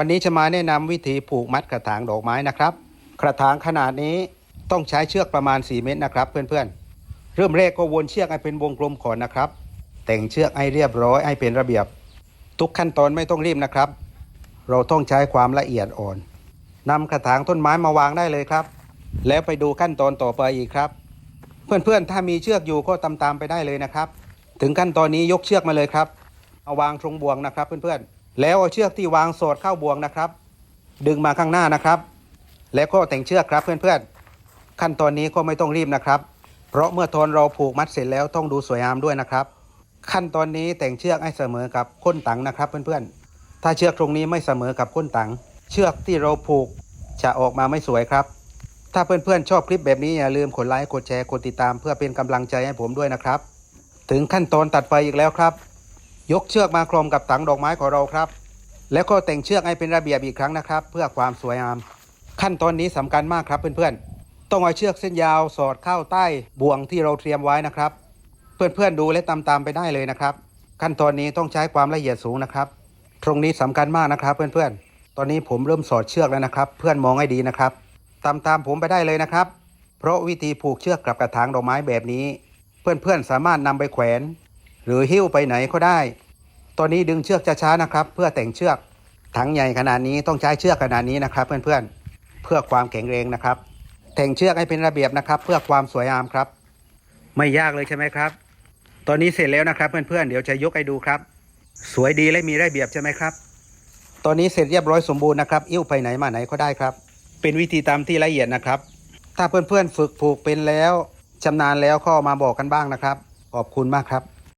วันนี้จะมาแนะนำวิธีผูกมัดกระถางดอกไม้นะครับ กระถางขนาดนี้ต้องใช้เชือกประมาณ 4 เมตรนะครับ เพื่อนๆ เริ่มแรกก็วนเชือกให้เป็นวงกลมก่อนนะครับ แต่งเชือกให้เรียบร้อยให้เป็นระเบียบ ทุกขั้นตอนไม่ต้องรีบนะครับ เราต้องใช้ความละเอียดอ่อนนำกระถางต้นไม้มาวางได้เลยครับ แล้วไปดูขั้นตอนต่อไปอีกครับ เพื่อนๆ ถ้ามีเชือกอยู่ก็ตามๆไปได้เลยนะครับ ถึงขั้นตอนนี้ยกเชือกมาเลยครับเอาวางตรงบ่วงนะครับเพื่อนๆ แล้วเอาเชือกที่วางสอดเข้าบ่วงนะครับ ดึงมาข้างหน้านะครับ แล้วก็แต่งเชือกครับเพื่อนๆ ขั้นตอนนี้ก็ไม่ต้องรีบนะครับ เพราะเมื่อทอนเราผูกมัดเสร็จแล้วต้องดูสวยงามด้วยนะครับ ขั้นตอนนี้แต่งเชือกให้เสมอกับก้นตังนะครับ เพื่อนๆ ถ้าเชือกตรงนี้ไม่เสมอกับก้นตังเชือกที่เราผูกจะออกมาไม่สวยครับ ถ้าเพื่อนๆชอบคลิปแบบนี้อย่าลืมกดไลค์กดแชร์กดติดตามเพื่อเป็นกำลังใจให้ผมด้วยนะครับ ถึงขั้นตอนตัดไฟอีกแล้วครับ ยกเชือกมาคลุมกับถังดอกไม้ของเราครับ แล้วก็แต่งเชือกให้เป็นระเบียบอีกครั้งนะครับ เพื่อความสวยงาม ขั้นตอนนี้สำคัญมากครับเพื่อนๆ ต้องเอาเชือกเส้นยาวสอดเข้าใต้บ่วงที่เราเตรียมไว้นะครับ เพื่อนๆดูและตามๆไปได้เลยนะครับ ขั้นตอนนี้ต้องใช้ความละเอียดสูงนะครับ ตรงนี้สำคัญมากนะครับเพื่อนๆ ตอนนี้ผมเริ่มสอดเชือกแล้วนะครับ เพื่อนมองให้ดีนะครับ ตามๆผมไปได้เลยนะครับ เพราะวิธีผูกเชือกกับกระถางดอกไม้แบบนี้ เพื่อนๆสามารถนำไปแขวน หรือหิ้วไปไหนก็ได้ ตอนนี้ดึงเชือกช้าๆนะครับ เพื่อแต่งเชือกถังใหญ่ขนาดนี้ต้องใช้เชือกขนาดนี้นะครับ เพื่อนๆ เพื่อความแข็งแรงนะครับ แต่งเชือกให้เป็นระเบียบนะครับ เพื่อความสวยงามครับ ไม่ยากเลยใช่ไหมครับ ตอนนี้เสร็จแล้วนะครับ เพื่อนๆเดี๋ยวจะยกให้ดูครับ สวยดีและมีระเบียบใช่ไหมครับ ตอนนี้เสร็จเรียบร้อยสมบูรณ์นะครับอิ่วไปไหนมาไหนก็ได้ครับ เป็นวิธีตามที่ละเอียดนะครับ ถ้าเพื่อนๆฝึกผูกเป็นแล้วชำนาญแล้วก็มาบอกกันบ้างนะครับขอบคุณมากครับ